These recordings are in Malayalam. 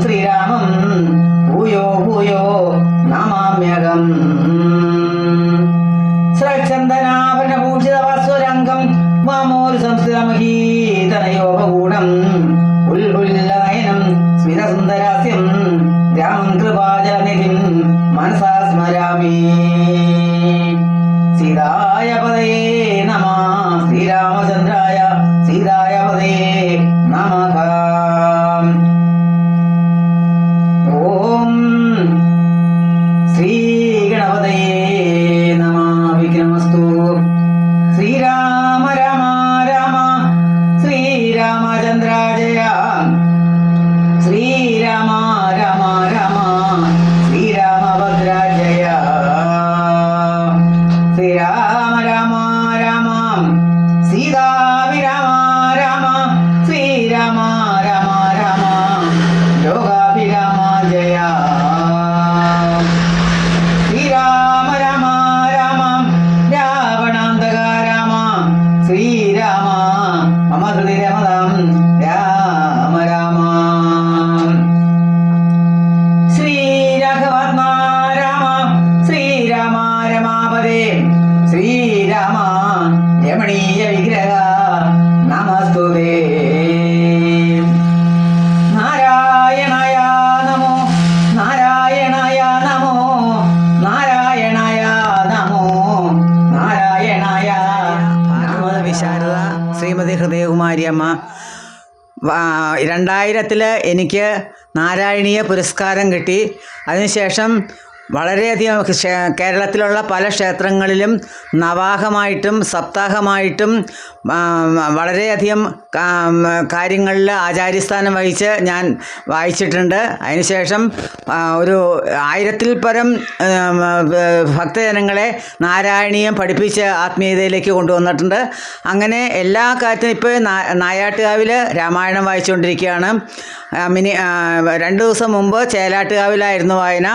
ശ്രീരാമം ഭൂയോ ഭൂയോ നമാമ്യകം. ശ്രക്ഷന്തനാഭരണഭൂഷിതവസ്വരംഗം വാമോരു സംസ്ഥിതമഹീതനയോപകൂടം ഉൽഹുല്ലനയനം സ്മിതസുന്ദരാസ്യം രാമം കൃപാജലനിധിം മനസാ സ്മരാമി ശ്രീരാമചന്ദ്ര ജയ ശ്രീരാമ രാമ രാമ ശ്രീരാമഭദ്ര ജയ ശ്രീരാമ രാമ രാമ. സീതാഭിരാമ രാമ. ശ്രീരാമ രാമ രാമ. ശ്രീരാമ രമണീയ വിഗ്രഹ നമസ്തുതേ. നാരായണായ നമോ നാരായണായ നമോ നാരായണായ നമോ നാരായണായ ഭാഗവത വിശാരദ ശ്രീമതി ഹൃദയകുമാരി അമ്മ. രണ്ടായിരത്തിൽ എനിക്ക് നാരായണീയ പുരസ്കാരം കിട്ടി. അതിനുശേഷം വളരെയധികം കേരളത്തിലുള്ള പല ക്ഷേത്രങ്ങളിലും നവാഹമായിട്ടും സപ്താഹമായിട്ടും വളരെയധികം കാര്യങ്ങളിൽ ആചാര്യസ്ഥാനം വഹിച്ച് ഞാൻ വായിച്ചിട്ടുണ്ട്. അതിനുശേഷം ഒരു ആയിരത്തിൽ പരം ഭക്തജനങ്ങളെ നാരായണീയം പഠിപ്പിച്ച് ആത്മീയതയിലേക്ക് കൊണ്ടുവന്നിട്ടുണ്ട്. അങ്ങനെ എല്ലാ കാര്യത്തിനും ഇപ്പോൾ നായാട്ടുകാവിൽ രാമായണം വായിച്ചുകൊണ്ടിരിക്കുകയാണ്. മിനി രണ്ട് ദിവസം മുമ്പ് ചേലാട്ടുകാവിലായിരുന്നു വായന.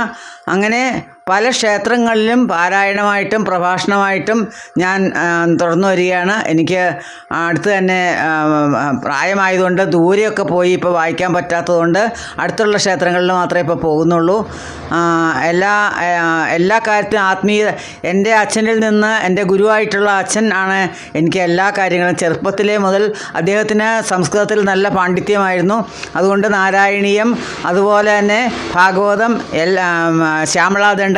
അങ്ങനെ é പല ക്ഷേത്രങ്ങളിലും പാരായണമായിട്ടും പ്രഭാഷണമായിട്ടും ഞാൻ തുടർന്നു വരികയാണ്. എനിക്ക് അടുത്ത് തന്നെ പ്രായമായതുകൊണ്ട് ദൂരെയൊക്കെ പോയി ഇപ്പോൾ വായിക്കാൻ പറ്റാത്തതുകൊണ്ട് അടുത്തുള്ള ക്ഷേത്രങ്ങളിൽ മാത്രമേ ഇപ്പോൾ പോകുന്നുള്ളൂ. എല്ലാ എല്ലാ കാര്യത്തിലും ആത്മീയ എന്റെ അച്ഛനിൽ നിന്ന് എന്റെ ഗുരുവായിട്ടുള്ള അച്ഛൻ ആണ് എനിക്ക് എല്ലാ കാര്യങ്ങളും ചെറുപ്പത്തിലേ മുതൽ അദ്ദേഹത്തിന് സംസ്കൃതത്തിൽ നല്ല പാണ്ഡിത്യമായിരുന്നു. അതുകൊണ്ട് നാരായണീയം അതുപോലെ തന്നെ ഭാഗവതം എല്ലാം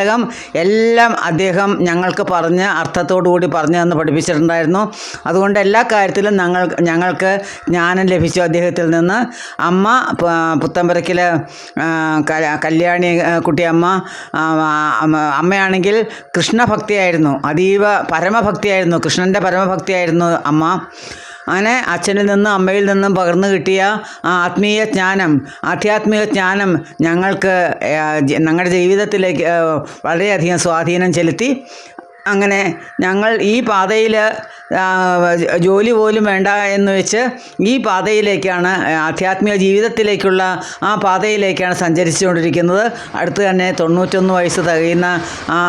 ശ്യാമളാദണ്ഡകം എല്ലാം അദ്ദേഹം ഞങ്ങൾക്ക് പറഞ്ഞ് അർത്ഥത്തോടുകൂടി പറഞ്ഞു തന്ന് പഠിപ്പിച്ചിട്ടുണ്ടായിരുന്നു. അതുകൊണ്ട് എല്ലാ കാര്യത്തിലും ഞങ്ങൾ ഞങ്ങൾക്ക് ജ്ഞാനം ലഭിച്ചു അദ്ദേഹത്തിൽ നിന്ന്. അമ്മ പുത്തമ്പരക്കിൽ കല്യാണി കുട്ടിയമ്മ അമ്മയാണെങ്കിൽ കൃഷ്ണഭക്തിയായിരുന്നു. അതീവ പരമഭക്തിയായിരുന്നു. കൃഷ്ണന്റെ പരമഭക്തിയായിരുന്നു അമ്മ. അങ്ങനെ അച്ഛനിൽ നിന്നും അമ്മയിൽ നിന്നും പകർന്നു കിട്ടിയ ആ ആത്മീയ ജ്ഞാനം ആധ്യാത്മിക ജ്ഞാനം ഞങ്ങൾക്ക് ഞങ്ങളുടെ ജീവിതത്തിലേക്ക് വളരെയധികം സ്വാധീനം ചെലുത്തി. അങ്ങനെ ഞങ്ങൾ ഈ പാതയിൽ ജോലി പോലും വേണ്ട എന്ന് വെച്ച് ഈ പാതയിലേക്കാണ് ആധ്യാത്മിക ജീവിതത്തിലേക്കുള്ള ആ പാതയിലേക്കാണ് സഞ്ചരിച്ചുകൊണ്ടിരിക്കുന്നത്. അടുത്ത് തന്നെ തൊണ്ണൂറ്റൊന്ന് വയസ്സ് തികയുന്ന ആ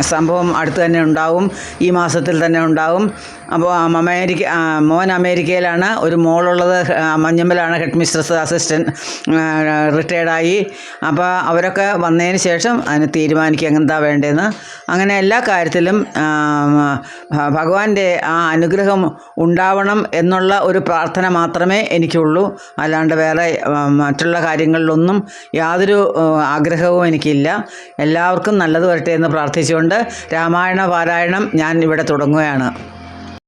സംഭവം അടുത്ത് തന്നെ ഉണ്ടാവും. ഈ മാസത്തിൽ തന്നെ ഉണ്ടാവും. അപ്പോൾ അമേരിക്ക മോൻ അമേരിക്കയിലാണ്. ഒരു മോളുള്ളത് മഞ്ഞമ്മലാണ്. ഹെഡ് മിസ്ട്രസ് അസിസ്റ്റന്റ് റിട്ടയർഡായി. അപ്പോൾ അവരൊക്കെ വന്നതിന് ശേഷം അതിന് തീരുമാനിക്കുക എന്താ വേണ്ടതെന്ന്. അങ്ങനെ എല്ലാ കാര്യത്തിലും ഭഗവാന്റെ ആ അനുഗ്രഹം ഉണ്ടാവണം എന്നുള്ള ഒരു പ്രാർത്ഥന മാത്രമേ എനിക്കുള്ളൂ. അല്ലാണ്ട് വേറെ മറ്റുള്ള കാര്യങ്ങളിലൊന്നും യാതൊരു ആഗ്രഹവും എനിക്കില്ല. എല്ലാവർക്കും നല്ലത് വരട്ടെ എന്ന് പ്രാർത്ഥിച്ചുകൊണ്ട് രാമായണ പാരായണം ഞാൻ ഇവിടെ തുടങ്ങുകയാണ്.